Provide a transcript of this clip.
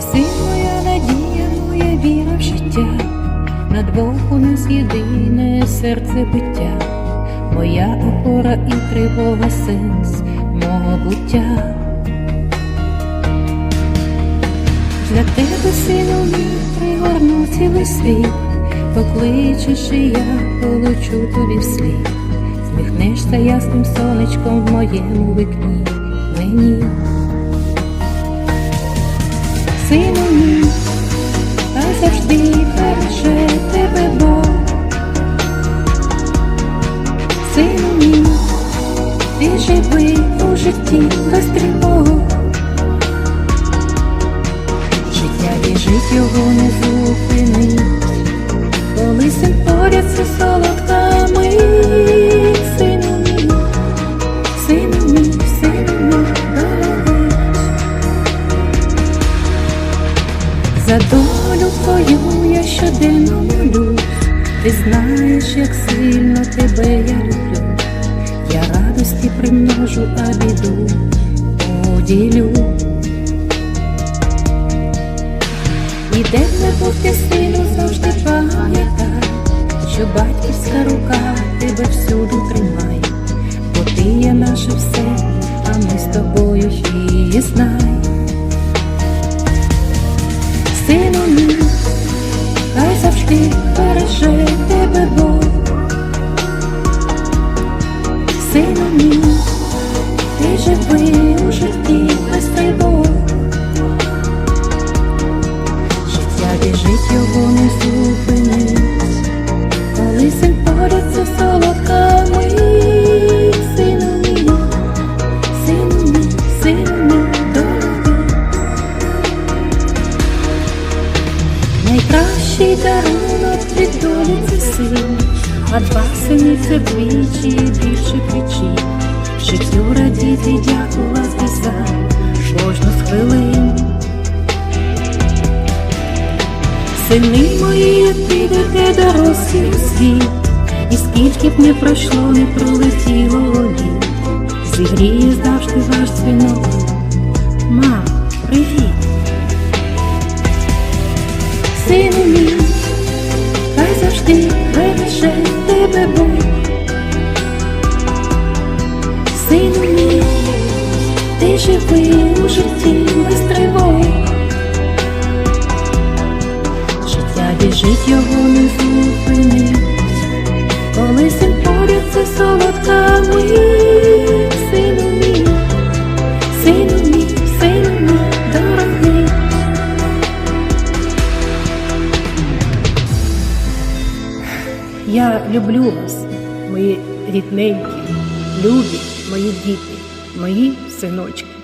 Син, моя надія, моя віра в життя, на двох у нас єдине серце биття, моя опора і тривога сенс мого буття. Для тебе, сину мій, пригорну цілий світ, покличеш і я полечу тобі вслід, сміхнешся ясним сонечком в моєму вікні мені. Сину мій, та завжди береже тебе Бог. Сину мій, ти живий у житті без тривог. Життя біжить, його не зупинить, ти знаєш, як сильно тебе я люблю. Я радості примножу, а біду поділю. І де не був сину, завжди пам'ятай, що батьківська рука тебе всюди тримає, бо ти є наше все, а ми з тобою і знай. Сину мій, завжди береже тебе Бог. Найкращий дарунок від долі це син, а два сини це двічі, більше причин. Життю радіти, дякувати за кожну з хвилин. Сини мої, підете дорослі у світ, і скільки б не пройшло, не пролетіло літ, зігріє завжди ваш дзвінок. Мам, привіт! Сину мій, хай завжди береже тебе Бог. Сину мій, ти живий у житті без тривог. Життя біжить, його Люблю вас, мої рідненькі, любі мої діти, мої синочки.